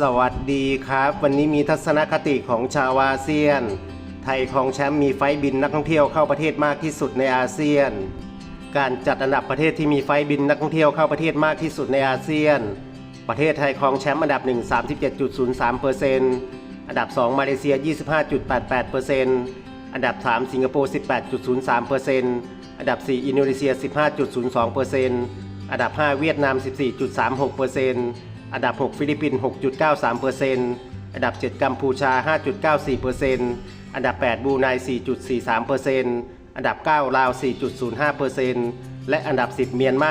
สวัสดีครับ วันนี้มีทัศนคติของชาวอาเซียน ไทยของแชมป์มีไฟบินนักท่องเที่ยวเข้าประเทศมากที่สุดในอาเซียน การจัดอันดับประเทศที่มีไฟบินนักท่องเที่ยวเข้าประเทศมากที่สุดในอาเซียน ประเทศไทยครองแชมป์อันดับ 1 37.03%อันดับ 2 มาเลเซีย 25.88%อันดับ 3 สิงคโปร์ 18.03%อันดับ 4 อินโดนีเซีย 15.02%อันดับ 5 เวียดนาม 14.36% อันดับ 6 ฟิลิปปินส์6.93%อันดับ 7 กัมพูชา 5.94%อันดับ 8บรูไน 4.43%อันดับ 9 ลาว 4.05%และอันดับ 10 เมียนมา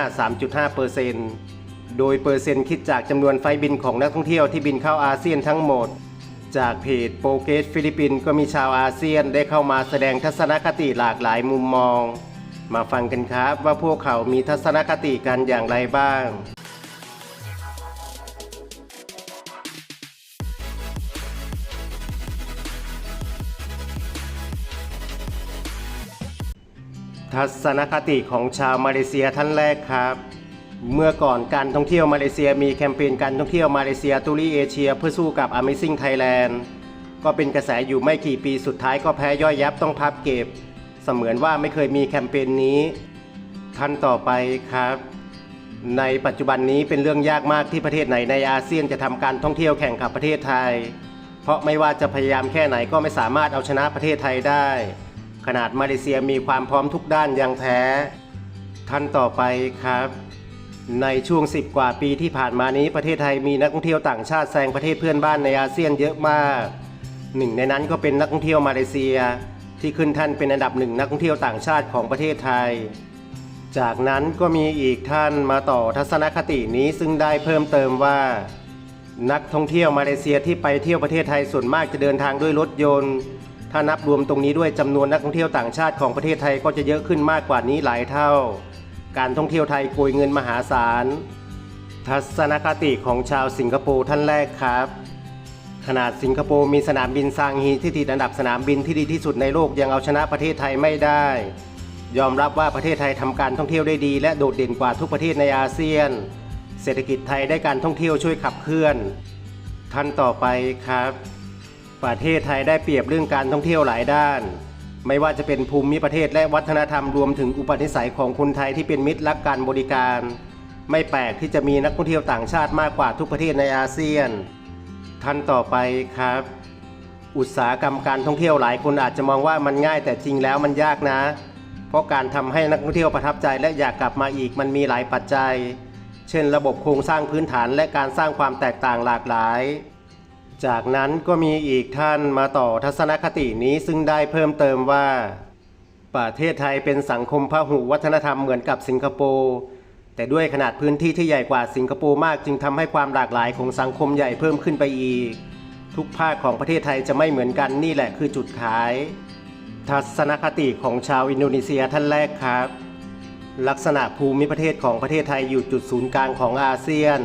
3.5%โดยเปอร์เซ็นต์คิดจากจำนวนไฟบินของนักท่องเที่ยวที่บินเข้าอาเซียนทั้งหมด จากเพจโปเกสฟิลิปปินส์ก็มีชาวอาเซียนได้เข้ามาแสดงทัศนคติหลากหลายมุมมอง มาฟังกันครับว่าพวกเขามีทัศนคติกันอย่างไรบ้าง ทัศนคติของชาวมาเลเซียท่านแรกครับ เมื่อก่อนการท่องเที่ยวมาเลเซียมีแคมเปญการท่องเที่ยวมาเลเซียตุลีเอเชียเพื่อสู้กับ Amazing Thailand ก็เป็นกระแสอยู่ไม่กี่ปีสุดท้ายก็แพ้ย่อยยับต้องพับเก็บ เสมือนว่าไม่เคยมีแคมเปญนี้ท่านต่อไปครับ ในปัจจุบันนี้เป็นเรื่องยากมากที่ประเทศไหนในอาเซียนจะทำการท่องเที่ยวแข่งกับประเทศไทย เพราะไม่ว่าจะพยายามแค่ไหนก็ไม่สามารถเอาชนะประเทศไทยได้ ขนาดมาเลเซียมีความพร้อมทุกด้านยังแพ้ท่านต่อไปครับ ในช่วง 10 กว่าปีที่ผ่านมานี้ประเทศไทยมีนักท่องเที่ยวต่างชาติแซงประเทศเพื่อนบ้านในอาเซียนเยอะมาก หนึ่งในนั้นก็เป็นนักท่องเที่ยวมาเลเซีย ที่ขึ้นท่านเป็นอันดับหนึ่งนักท่องเที่ยวต่างชาติของประเทศไทย จากนั้นก็มีอีกท่านมาต่อทัศนคตินี้ซึ่งได้เพิ่มเติมว่า นักท่องเที่ยวมาเลเซียที่ไปเที่ยวประเทศไทยส่วนมากจะเดินทางด้วยรถยนต์ ถ้านับรวมตรงนี้ด้วยจำนวนนักท่องเที่ยวต่างชาติของประเทศไทยก็จะเยอะขึ้นมากกว่านี้หลายเท่า การท่องเที่ยวไทยโกยเงินมหาศาล ทัศนคติของชาวสิงคโปร์ท่านแรกครับ ขนาดสิงคโปร์มีสนามบินซางฮีที่ติดอันดับสนามบินที่ดีที่สุดในโลกยังเอาชนะประเทศไทยไม่ได้ ยอมรับว่าประเทศไทยทำการท่องเที่ยวได้ดี และโดดเด่นกว่าทุกประเทศในอาเซียน เศรษฐกิจไทยได้การท่องเที่ยวช่วยขับเคลื่อน ท่านต่อไปครับ ประเทศไทยได้เปรียบเรื่องการท่องเที่ยวหลายด้าน ไม่ว่าจะเป็นภูมิประเทศและวัฒนธรรมรวมถึงอุปนิสัยของคนไทยที่เป็นมิตรรักการบริการ ไม่แปลกที่จะมีนักท่องเที่ยวต่างชาติมากกว่าทุกประเทศในอาเซียนท่านต่อไปครับ อุตสาหกรรมการท่องเที่ยวหลายคนอาจจะมองว่ามันง่ายแต่จริงแล้วมันยากนะ เพราะการทำให้นักท่องเที่ยวประทับใจและอยากกลับมาอีกมันมีหลายปัจจัย เช่น ระบบโครงสร้างพื้นฐานและการสร้างความแตกต่างหลากหลาย จากนั้นก็มีอีกท่านมาต่อทัศนคตินี้ซึ่งได้เพิ่มเติมว่า ประเทศไทยเป็นสังคมพหุวัฒนธรรมเหมือนกับสิงคโปร์แต่ด้วยขนาดพื้นที่ที่ใหญ่กว่าสิงคโปร์มากจึงทำให้ความหลากหลายของสังคมใหญ่เพิ่มขึ้นไปอีก ทุกภาคของประเทศไทยจะไม่เหมือนกันนี่แหละคือจุดขาย ทัศนคติของชาวอินโดนีเซียท่านแรกครับ ลักษณะภูมิประเทศของประเทศไทยอยู่จุดศูนย์กลางของอาเซียน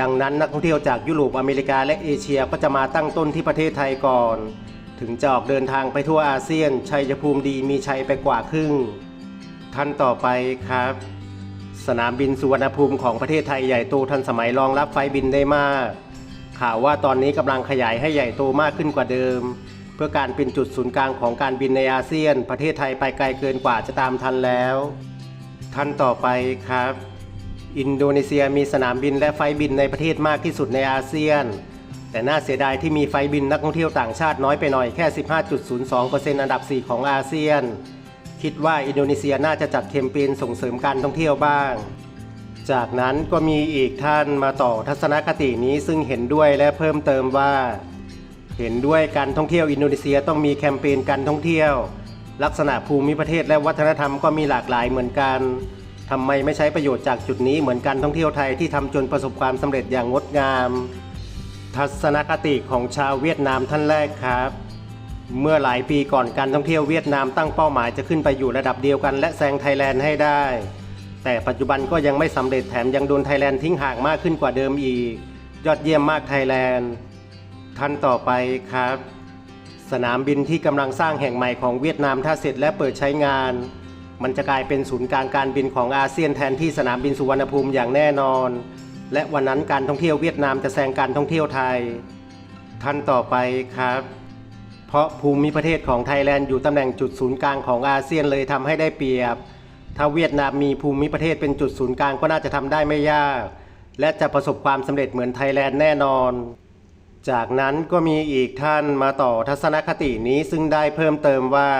ดังนั้นนักท่องเที่ยวจากยุโรปอเมริกาและเอเชียก็จะมาตั้งต้นที่ประเทศไทยก่อน ถึงจะออกเดินทางไปทั่วอาเซียน ชัยภูมิดีมีชัยไปกว่าครึ่ง ท่านต่อไปครับ สนามบินสุวรรณภูมิของประเทศไทยใหญ่โตทันสมัยรองรับไฟบินได้มาก ข่าวว่าตอนนี้กำลังขยายให้ใหญ่โตมากขึ้นกว่าเดิม เพื่อการเป็นจุดศูนย์กลางของการบินในอาเซียน ประเทศไทยไปไกลเกินกว่าจะตามทันแล้ว ท่านต่อไปครับ อินโดนีเซียมีสนามบินและไฟบินในประเทศมากที่สุดในอาเซียน แต่น่าเสียดายที่มีไฟบินนักท่องเที่ยวต่างชาติน้อยไปหน่อยแค่ 15.02%อันดับ 4 ของอาเซียน คิดว่าอินโดนีเซียน่าจะจัดแคมเปญส่งเสริมการท่องเที่ยวบ้าง จากนั้นก็มีอีกท่านมาต่อทัศนคตินี้ซึ่งเห็นด้วยและเพิ่มเติมว่า เห็นด้วยการท่องเที่ยวอินโดนีเซียต้องมีแคมเปญการท่องเที่ยว ลักษณะภูมิประเทศและวัฒนธรรมก็มีหลากหลายเหมือนกัน ทำไมไม่ใช้ประโยชน์จากจุดนี้เหมือนการท่องเที่ยวไทยที่ทำจนประสบความสำเร็จอย่างงดงาม ทัศนคติของชาวเวียดนามท่านแรกครับ เมื่อหลายปีก่อนการท่องเที่ยวเวียดนามตั้งเป้าหมายจะขึ้นไปอยู่ระดับเดียวกันและแซงไทยแลนด์ให้ได้ แต่ปัจจุบันก็ยังไม่สำเร็จแถมยังโดนไทยแลนด์ทิ้งห่างมากขึ้นกว่าเดิมอีก ยอดเยี่ยมมากไทยแลนด์ท่านต่อไปครับ สนามบินที่กำลังสร้างแห่งใหม่ของเวียดนามถ้าเสร็จและเปิดใช้งาน มันจะกลายเป็นศูนย์กลางการบินของอาเซียนแทนที่สนามบินสุวรรณภูมิอย่างแน่นอน และวันนั้นการท่องเที่ยวเวียดนามจะแซงการท่องเที่ยวไทย ท่านต่อไปครับ เพราะภูมิประเทศของไทยแลนด์อยู่ตำแหน่งจุดศูนย์กลางของอาเซียนเลยทำให้ได้เปรียบ ถ้าเวียดนามมีภูมิประเทศเป็นจุดศูนย์กลางก็น่าจะทำได้ไม่ยาก และจะประสบความสำเร็จเหมือนไทยแลนด์แน่นอนจากนั้นก็มีอีกท่านมาต่อทัศนคตินี้ซึ่งได้เพิ่มเติมว่า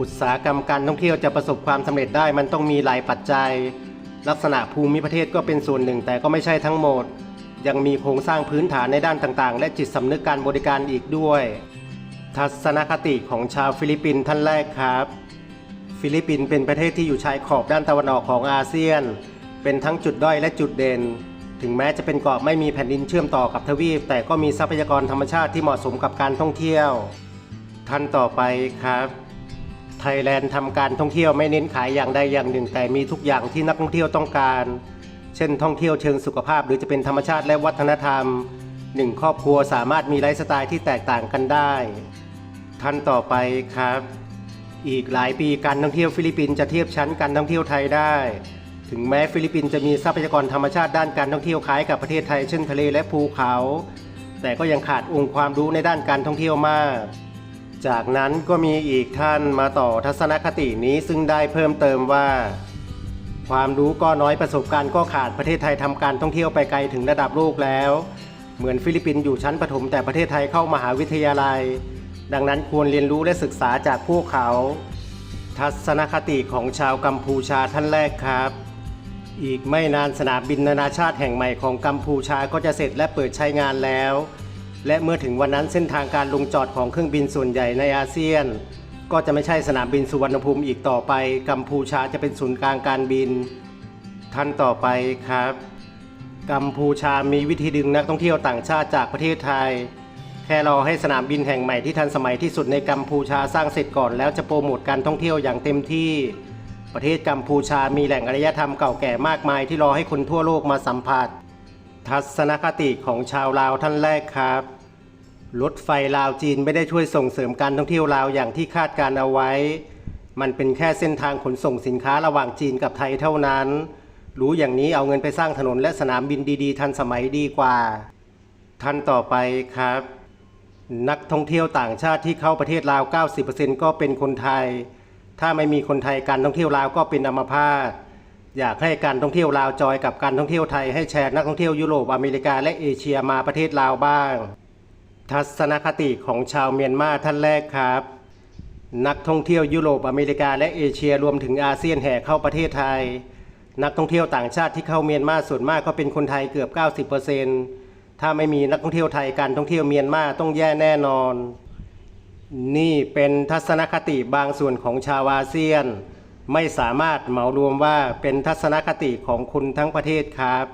อุตสาหกรรมการท่องเที่ยวจะประสบความสำเร็จได้ มันต้องมีหลายปัจจัย ลักษณะภูมิประเทศก็เป็นส่วนหนึ่ง แต่ก็ไม่ใช่ทั้งหมด ยังมีโครงสร้างพื้นฐานในด้านต่างๆ และจิตสำนึกการบริการอีกด้วย ทัศนคติของชาวฟิลิปปินส์ท่านแรกครับ ฟิลิปปินส์เป็นประเทศที่อยู่ชายขอบด้านตะวันออกของอาเซียน เป็นทั้งจุดด้อยและจุดเด่น ถึงแม้จะเป็นเกาะไม่มีแผ่นดินเชื่อมต่อกับทวีป แต่ก็มีทรัพยากรธรรมชาติที่เหมาะสมกับการท่องเที่ยว ท่านต่อไปครับ ไทยแลนด์ทำการท่องเที่ยวไม่เน้นขายอย่างใดอย่างหนึ่ง แต่มีทุกอย่างที่นักท่องเที่ยวต้องการ เช่นท่องเที่ยวเชิงสุขภาพ หรือจะเป็นธรรมชาติและวัฒนธรรมหนึ่งครอบครัวสามารถมีไลฟ์สไตล์ที่แตกต่างกันได้ท่านต่อไปครับ อีกหลายปีการท่องเที่ยวฟิลิปปินส์จะเทียบชั้นการท่องเที่ยวไทยได้ ถึงแม้ฟิลิปปินส์จะมีทรัพยากรธรรมชาติด้านการท่องเที่ยวคล้ายกับประเทศไทยเช่นทะเลและภูเขา แต่ก็ยังขาดองค์ความรู้ในด้านการท่องเที่ยวมาก จากนั้นก็มีอีกท่านมาต่อทัศนคตินี้ซึ่งได้เพิ่มเติมว่า ความรู้ก็น้อยประสบการณ์ก็ขาดประเทศไทยทำการท่องเที่ยวไปไกลถึงระดับโลกแล้ว เหมือนฟิลิปปินส์อยู่ชั้นประถมแต่ประเทศไทยเข้ามหาวิทยาลัย ดังนั้นควรเรียนรู้และศึกษาจากพวกเขา ทัศนคติของชาวกัมพูชาท่านแรกครับ อีกไม่นานสนามบินนานาชาติแห่งใหม่ของกัมพูชาก็จะเสร็จและเปิดใช้งานแล้ว และเมื่อถึงวันนั้นเส้นทางการลงจอดของเครื่องบินส่วนใหญ่ในอาเซียน ก็จะไม่ใช่สนามบินสุวรรณภูมิอีกต่อไป กัมพูชาจะเป็นศูนย์กลางการบิน ท่านต่อไปครับ กัมพูชามีวิธีดึงนักท่องเที่ยวต่างชาติจากประเทศไทย แค่รอให้สนามบินแห่งใหม่ที่ทันสมัยที่สุดในกัมพูชาสร้างเสร็จก่อนแล้วจะโปรโมทการท่องเที่ยวอย่างเต็มที่ ประเทศกัมพูชามีแหล่งอารยธรรมเก่าแก่มากมายที่รอให้คนทั่วโลกมาสัมผัส ทัศนคติของชาวลาวท่านแรกครับ รถไฟลาวจีนไม่ได้ช่วยส่งเสริมการท่องเที่ยวลาวอย่างที่คาดการเอาไว้ มันเป็นแค่เส้นทางขนส่งสินค้าระหว่างจีนกับไทยเท่านั้น รู้อย่างนี้เอาเงินไปสร้างถนนและสนามบินดีๆ ทันสมัยดีกว่า ท่านต่อไปครับ นักท่องเที่ยวต่างชาติที่เข้าประเทศลาว 90%ก็เป็นคนไทย ถ้าไม่มีคนไทยการท่องเที่ยวลาวก็เป็นอัมพาต อยากให้การท่องเที่ยวลาวจอยกับการท่องเที่ยวไทยให้แชร์นักท่องเที่ยวยุโรปอเมริกาและเอเชียมาประเทศลาวบ้าง ทัศนคติของชาวเมียนมาท่านแรกครับ นักท่องเที่ยวยุโรปอเมริกาและเอเชียรวมถึงอาเซียนแห่เข้าประเทศไทย นักท่องเที่ยวต่างชาติที่เข้าเมียนมาส่วนมากก็เป็นคนไทยเกือบ 90%ถ้าไม่มีนักท่องเที่ยวไทยการท่องเที่ยวเมียนมาต้องแย่แน่นอน นี่เป็นทัศนคติบางส่วนของชาวอาเซียน ไม่สามารถเหมารวมว่าเป็นทัศนคติของคุณทั้งประเทศครับ